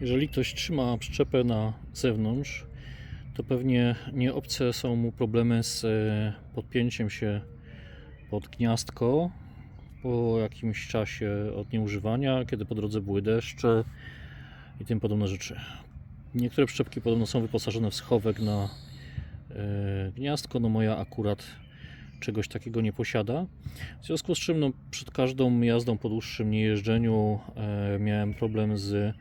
Jeżeli ktoś trzyma przyczepę na zewnątrz, to pewnie nie obce są mu problemy z e, podpięciem się pod gniazdko po jakimś czasie od nieużywania, kiedy po drodze były deszcze i tym podobne rzeczy. Niektóre przyczepki podobno są wyposażone w schowek na e, gniazdko, no moja akurat czegoś takiego nie posiada. W związku z czym no, przed każdą jazdą po dłuższym niejeżdżeniu e, miałem problem z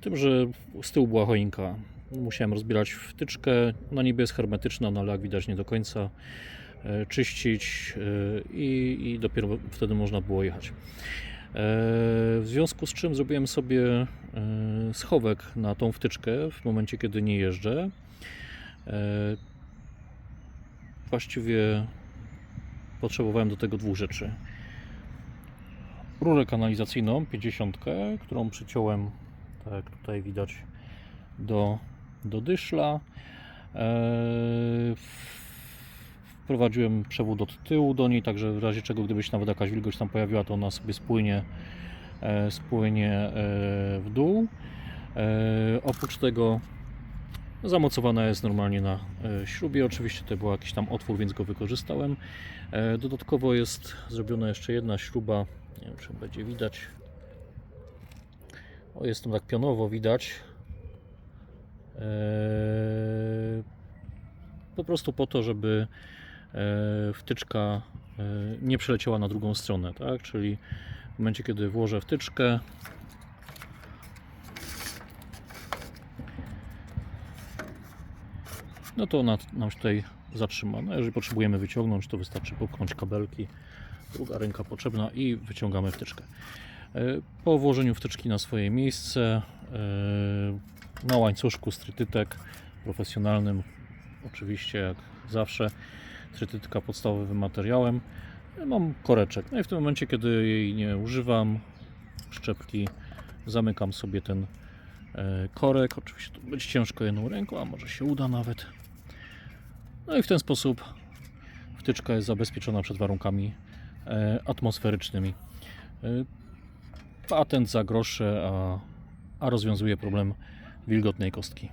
tym, że z tyłu była choinka. Musiałem rozbierać wtyczkę, ona niby jest hermetyczna, no ale jak widać nie do końca e, czyścić e, i, i dopiero wtedy można było jechać. E, W związku z czym zrobiłem sobie e, schowek na tą wtyczkę w momencie, kiedy nie jeżdżę. E, Właściwie potrzebowałem do tego dwóch rzeczy. Rurę kanalizacyjną 50, którą przyciąłem, tak jak tutaj widać, do, do dyszla. Eee, Wprowadziłem przewód od tyłu do niej, także w razie czego, gdyby się nawet jakaś wilgoć tam pojawiła, to ona sobie spłynie, e, spłynie e, w dół. E, Oprócz tego Zamocowana jest normalnie na e, śrubie. Oczywiście to był jakiś tam otwór, więc go wykorzystałem. E, Dodatkowo jest zrobiona jeszcze jedna śruba. Nie wiem, czy będzie widać. O, jest tam tak pionowo widać. E, Po prostu po to, żeby e, wtyczka e, nie przeleciała na drugą stronę, tak? Czyli w momencie, kiedy włożę wtyczkę, no to ona nam się tutaj zatrzyma. No, jeżeli potrzebujemy wyciągnąć, to wystarczy popchnąć kabelki, druga ręka potrzebna i wyciągamy wtyczkę. E, Po włożeniu wtyczki na swoje miejsce, e, na łańcuszku z trytytek profesjonalnym, oczywiście jak zawsze, trytytka podstawowym materiałem, e, mam koreczek. No i w tym momencie, kiedy jej nie używam, szczepki, zamykam sobie ten korek. Oczywiście to będzie ciężko jedną ręką, a może się uda nawet. No i w ten sposób wtyczka jest zabezpieczona przed warunkami atmosferycznymi. Patent za grosze, a, a rozwiązuje problem wilgotnej kostki.